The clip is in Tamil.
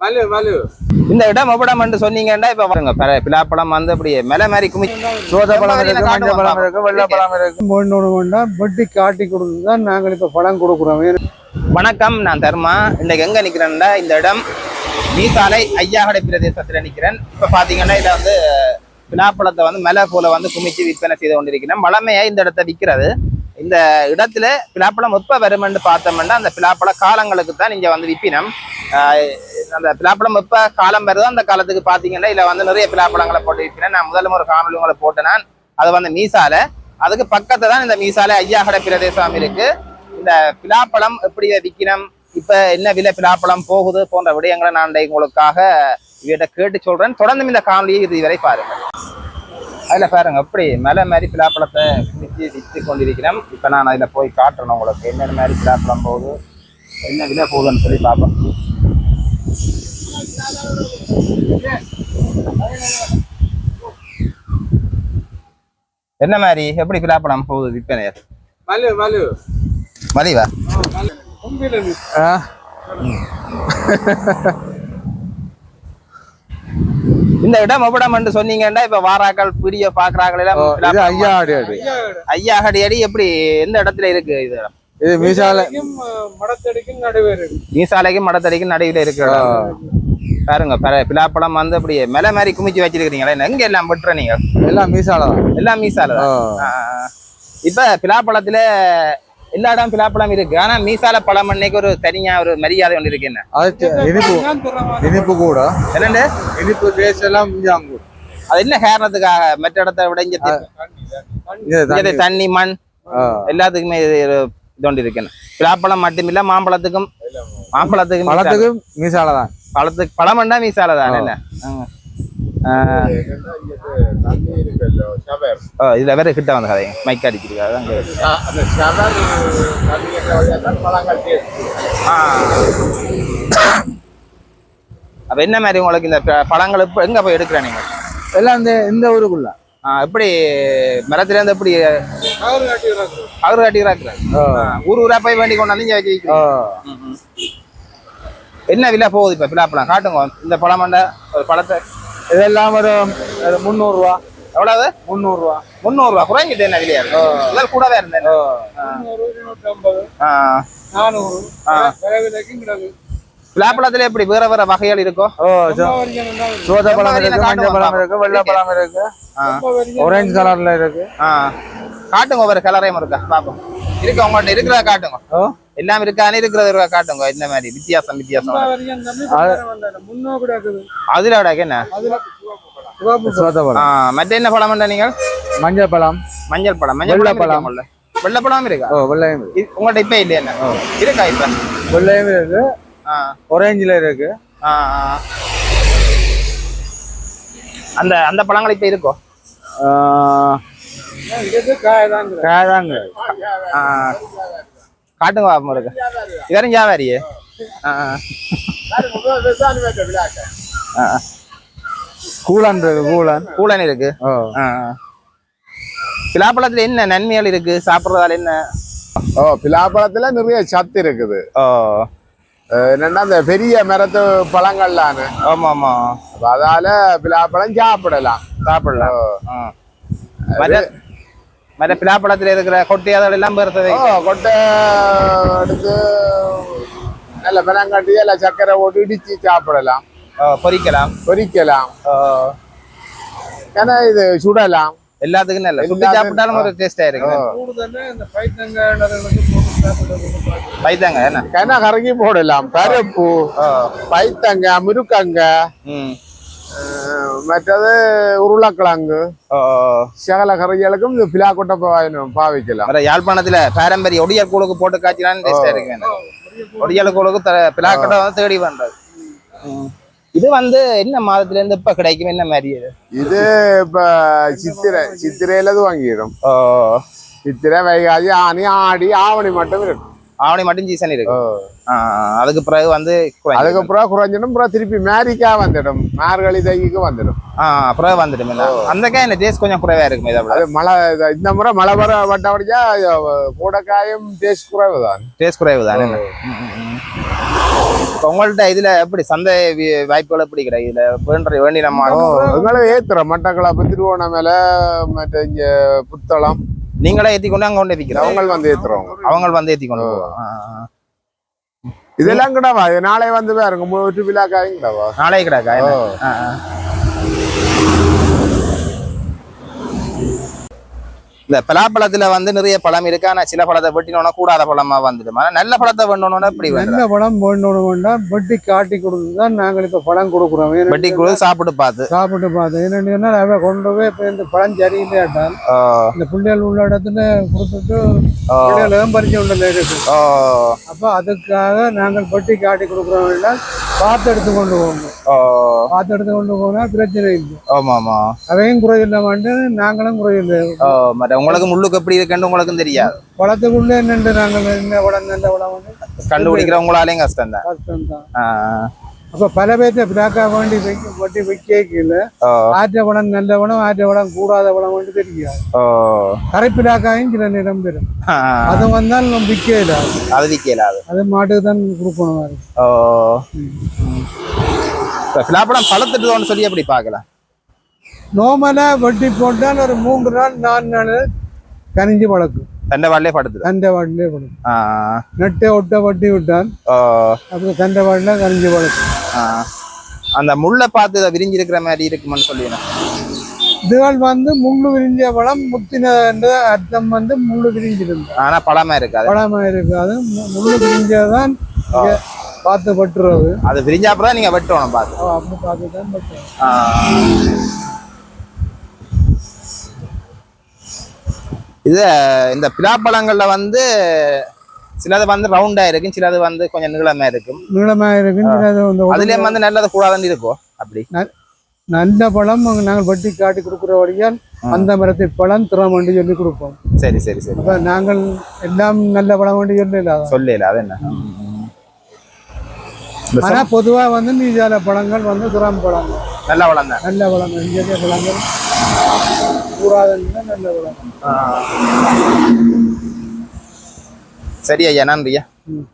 மலு மலு இந்த இடம் எவ்வளம் என்று சொன்னீங்கன்னா இப்ப பாருங்க பல- பிலாப்பழம் வந்து அப்படி மேல மாதிரி குமி சோத பழம் இருக்கு மஞ்சள் பழம் இருக்கு வெள்ளை பழம் இருக்கு. ஒன்று ஒன்றா வெட்டி காட்டி கொடுத்து தான் நாங்கள் இப்போ பழம் கொடுக்குறோம். வணக்கம் நான் தர்மா. இன்னைக்கு எங்க நிக்கிறேன்னா இந்த இடம் மீசாலை ஐயாகடை பிரதேசத்துல நிக்கிறேன். இப்ப பாத்தீங்கன்னா இதுல வந்து பிலாப்பழத்தை வந்து மேல போல வந்து குமிச்சு விற்பனை செய்து கொண்டிருக்கிறேன். வளமையா இந்த இடத்த விற்கிறது. இந்த இடத்துல பிலாப்பழம் எப்ப வருமென்று பார்த்தோம்னா அந்த பிலாப்பழ காலங்களுக்கு தான் இங்க வந்து விற்பினம் ஆஹ் அந்த பிலாப்பழம் எப்ப காலம் வருதோ அந்த காலத்துக்கு பாத்தீங்கன்னா இதுல வந்து நிறைய பிலாப்பழங்களை போட்டு இருக்கிறேன் நான் முதல்ல ஒரு காணொலி உங்களை போட்டேன். நான் அது வந்து மீசாலை அதுக்கு பக்கத்துல தான் இந்த மீசாலை ஐயாகடை பிரதேசம் இருக்கு. இந்த பிலாப்பழம் எப்படி விற்கணும் இப்ப என்ன விலை பிலாப்பழம் போகுது போன்ற விடயங்களை நான் உங்களுக்காக இவர்கிட்ட கேட்டு சொல்றேன். தொடர்ந்து இந்த காணொலியை இது வரை பாருங்க அதில் பாருங்க எப்படி மலை மாதிரி பிலாப்பழத்தை பிடிச்சி விற்று கொண்டிருக்கிறோம். இப்போ நான் அதில் போய் காட்டுறேன் உங்களுக்கு. என்னென்ன மாதிரி பிலாப்பழம் போகுது என்ன விலை போகுதுன்னு சொல்லி பார்ப்போம். என்ன மாதிரி? எப்படி பிலாப்பழம் போகுது விற்பனை மலு மலு மலிவா இந்த இடம் எவ்வளம் என்று சொன்னீங்கன்னா இப்ப வாராக்கள் பிரிய பாக்குறாக்கள் எல்லாம் ஐயா அடி அடி எப்படி எந்த இடத்துல இருக்கு இது? இது மீசால மடத்தடிக்கும் நடுவேறு மீசாலைக்கும் மடத்தடிக்கும் நடுவில் இருக்கு. பாருங்க பர- பிலாப்பழம் வந்து அப்படி மேல மாதிரி குமிச்சு வச்சிருக்கீங்களா எங்க எல்லாம் விட்டுற நீங்க? எல்லாம் மீசால எல்லாம் மீசால. இப்ப பிலாப்பழத்துல எல்லா இடம் பிலாப்பழம் இருக்கு. ஆனா மீசால பழம் அன்னைக்கு ஒரு தனியா ஒரு மரியாதை ஒன்று இருக்கு என்ன? இனிப்பு இனிப்பு கூட. என்னண்டு? இனிப்பு டேஸ்ட் எல்லாம் அது என்ன காரணத்துக்காக? மற்ற இடத்த விட இங்க தண்ணி. மண். எல்லாத்துக்குமே இருக்குன்னு பிலாப்பழம் மட்டுமில்ல மாம்பழத்துக்கும் மாம்பழத்துக்கும் மீசாலை. பழத்துக்கு மீசால தான். பழத்துக்கு பழமண்டா மீசால தானே என்ன? இதுல வேற கிட்ட வந்த கதை மைக். ஆ. அப்ப என்ன மாதிரி உங்களுக்கு இந்த பழங்கள் இப்ப எங்க போய் எடுக்கிற நீங்க? எல்லாம் இந்த இந்த ஊருக்குள்ள. எப்படி மரத்துல இருந்து எப்படி அவர் காட்டிக்கிறாங்க ஆ. ஊர் ஊரா போய் வேண்டி கொண்டாந்து இங்க வச்சு ஆ. விக்கிறீங்க. ம், ம். என்ன விலை போகுது இப்ப? பிலாப்பழம் காட்டுங்க. இந்த பழமண்ட ஒரு பழத்தை. இதெல்லாம் ஒரு முந்நூறுரூவா எவ்வளவு முந்நூறுரூவா முந்நூறு ரூபா குறைஞ்சிட்டு என்ன விலையா இருக்கு? கூடவே இருந்தேன் பிலாப்பழத்துல எப்படி? வேற வேற வகைகள் இருக்கோ? ஓ சோ- ரொம்ப வரைக்கும் இருந்தா சோத பழம் இருக்கு மஞ்சள் பழம் இருக்கு. வெள்ளை பழம் இருக்கு ஆரஞ்சு கலர்ல இருக்கு. ஆ. காட்டுங்க ஒவ்வொரு கலரையும் இருக்கா? பாப்போம். இருக்கு உங்கள்ட்ட? இருக்கிறத காட்டுங்க. ஓ. எல்லாம் இருக்கானே இருக்கிறத இருக்கா? காட்டுங்க. இந்த மாதிரி வித்தியாசம் வித்தியாசம். அதுல விட என்ன? மற்ற என்ன பழம் நீங்கள்? மஞ்சள் பழம். மஞ்சள் பழம். மஞ்சள் பழம்? வெள்ளை பழம். இருக்கா? ஓ வெள்ளையும் உங்கள்ட்ட இப்ப இல்லையா என்ன? இருக்கா இப்ப? வெள்ளையும் இருக்கு. ஆ. ஆரஞ்சுல இருக்கு. அந்த அந்த பழங்கள் இப்ப இருக்கோ? ஆ. காட்டுங்க பாப்போம் இருக்கு இதரும் ஆ. கூலன் இருக்கு கூலன் கூலன் இருக்கு. பிலாப்பழத்துல என்ன நன்மைகள் இருக்கு? சாப்பிடுறதால என்ன? ஓ பிலாப்பழத்துல நிறைய சத்து இருக்குது. ஓ. என்னன்னா அந்த பெரிய மரத்து பழங்கள்லான்னு ஆமா ஆமா அதால பிலாப்பழம் சாப்பிடலாம். சாப்பிடலாம். இருக்கிற கொட்டி அதோட எல்லாம் பெருசது. ஓ கொட்டை எடுத்து நல்ல பழங்காட்டி எல்லாம் சர்க்கரை போட்டு இடிச்சு சாப்பிடலாம். பொரிக்கலாம் பொரிக்கலாம் ஓ. ஏன்னா இது சுடலாம். எல்லாத்துக்கும் நல்ல. சுட்டு சாப்பிட்டாலும் ஒரு டேஸ்டா இருக்கு பைத்தாங்க என்ன? கறக்கி போடலாம். பருப்பு ஓ. பைத்தங்க முருக்கங்க கறிகளுக்கும் இந்த பிலாக்கொட்டை பாவிக்கணும் பாவிக்கலாம் வேற யாழ்ப்பாணத்துல பாரம்பரிய ஒடியல் கூழுக்கு போட்டு காய்ச்சினாலும் டேஸ்டா இருக்கு. ஒடியல் கூழுக்கு பிலாக்கட்டை வந்து தேடி பண்றது. இது வந்து என்ன மாதத்துல இருந்து இப்ப கிடைக்கும் என்ன மாதிரி இது? இது இப்ப சித்திரை சித்திரையில இது வாங்கிடும் சித்திரை வைகாதி ஆனி ஆடி ஆவணி மட்டும் இருக்கும் ஆவணி மட்டும் சீசன் இருக்கு. அதுக்கு பிறகு வந்து குறைஞ்சிடும். அதுக்கப்புறம் குறைஞ்சிடும் அப்புறம் திருப்பி மேரிக்கா வந்துடும். மார்கழி தைக்கு வந்துடும். பிறகு வந்துடும். அந்த காய் இந்த டேஸ்ட் கொஞ்சம் குறைவா இருக்கும் அது மழை இந்த முறை மழை வர வட்டபடியா கூடக்காயும் டேஸ்ட் குறைவு தான் டேஸ்ட் குறைவு தானே இப்போ உங்கள்ட்ட இதுல எப்படி சந்தை வாய்ப்புகள் எப்படி கிடையாது இதுல வேண்ட வேண்டி நம்ம அதனால ஏத்துறோம். மட்டக்களப்பு திருவோணமலை மற்ற இங்க புத்தளம் நீங்களே ஏத்தி கொண்டு அங்க கொண்டு ஏத்திக்கிறோம். அவங்க வந்து ஏத்துறவங்க. அவங்க வந்து ஏத்தி கொண்டு. இதெல்லாம் கிடவா? நாளை வந்து பாருங்க மூணு விழாக்காயும் கிடவா நாளைக்கு கிடக்கா இந்த பலாப்பழத்துல வந்து நிறைய பழம் இருக்கு? ஆனா சில பழத்தை வெட்டினோன்னா கூடாத பழமா வந்துடும் ஆனா நல்ல பழத்தை வேண்டணும்னா இப்படி நல்ல பழம் வேண்டாம் வெட்டி காட்டி கொடுத்து தான் நாங்கள் இப்போ பழம் கொடுக்குறோம். வெட்டி கூட சாப்பிட்டு பார்த்து. சாப்பிட்டு பார்த்தோம் என்னன்னு அவன் கொண்டு போய் இப்போ இந்த பழம் சரியில்லையாட்டால் ஓ, இந்த பிள்ளைகள் உள்ள இடத்துல கொடுத்துட்டு ஓ, பிள்ளைகளும் பறிச்சு உள்ள இருக்கு அப்போ அதுக்காக நாங்கள் வெட்டி காட்டி கொடுக்குறோம் பார்த்து எடுத்து கொண்டு போகணும். பார்த்து எடுத்து கொண்டு போனால் பிரச்சனை இல்லை. ஆமா ஆமா அவையும் குறையில்லை மாட்டேன் நாங்களும் குறையில்லை மற்ற உங்களுக்கு முள்ளுக்கு எப்படி இருக்குன்னு உங்களுக்கும் தெரியாது. பழத்துக்குள்ளே நின்று நாங்கள் என்ன படம் நல்ல படம் வந்து கண்டுபிடிக்கிற உங்களாலையும் கஷ்டம் தான் பிளாக்கா வேண்டி வைக்க வட்டி வைக்கல ஆற்ற படம் நல்ல படம் ஆற்ற படம் கூடாத படம் வந்து தெரியாது. கரை பிளாக்காயும் சில நிறம் பெறும். அது வந்தால் நம்ம விற்கல அது விற்கலாது அது மாட்டுக்கு தான் கொடுக்கணும் பழத்துட்டு சொல்லி எப்படி பார்க்கலாம்? நோமலா வெட்டி போட்டால் ஒரு மூன்று நாள் நாலு நாள் கனிஞ்சு பழக்கும். தண்டை வாட்டிலே பழக்கும் ஆ, நட்டை ஒட்ட வட்டி விட்டால் ஓ, அப்புறம் தண்டை வாட்டில் கனிஞ்சு பழக்கும். ஆ. அந்த முள்ளை பார்த்து இதை விரிஞ்சிருக்கிற மாதிரி இருக்குமான்னு சொல்லிடணும் இதுகள் வந்து முள்ளு விரிஞ்ச பழம் முத்தினது அர்த்தம் வந்து முள்ளு விரிஞ்சிருந்து ஆனா பழமா இருக்காது. பழமா இருக்காது. முள்ளு விரிஞ்சதான் பார்த்து பட்டுறது அது விரிஞ்சா அப்புறம் நீங்க வெட்டணும் பார்த்து. அப்படி பார்த்து தான் ஆ. இது இந்த பிலாப்பழங்கள்ல வந்து சிலது வந்து ரவுண்டா இருக்கும் சிலது வந்து கொஞ்சம் நீளமா இருக்கும். நீளமா இருக்குன்னு அது வந்து நல்லது கூடாதுன்னு இருக்கும் அப்படி. நல்ல பழம் நாங்கள் வட்டி காட்டி கொடுக்குற வழியால் அந்த மரத்தை பழம் திறம் வேண்டி சொல்லி கொடுப்போம். சரி சரி சரி. அப்ப நாங்கள் எல்லாம் நல்ல பழம் வேண்டி சொல்லல சொல்லல அது என்ன? ஆனா பொதுவா வந்து நீஜால பழங்கள் வந்து திறம் பழங்கள் நல்ல பழம் தான். நல்ல பழங்கள் இயற்கை பழங்கள். கூடாதுன்னு நல்ல பழங்கள் சரி ஐயா நன்றியா ம்.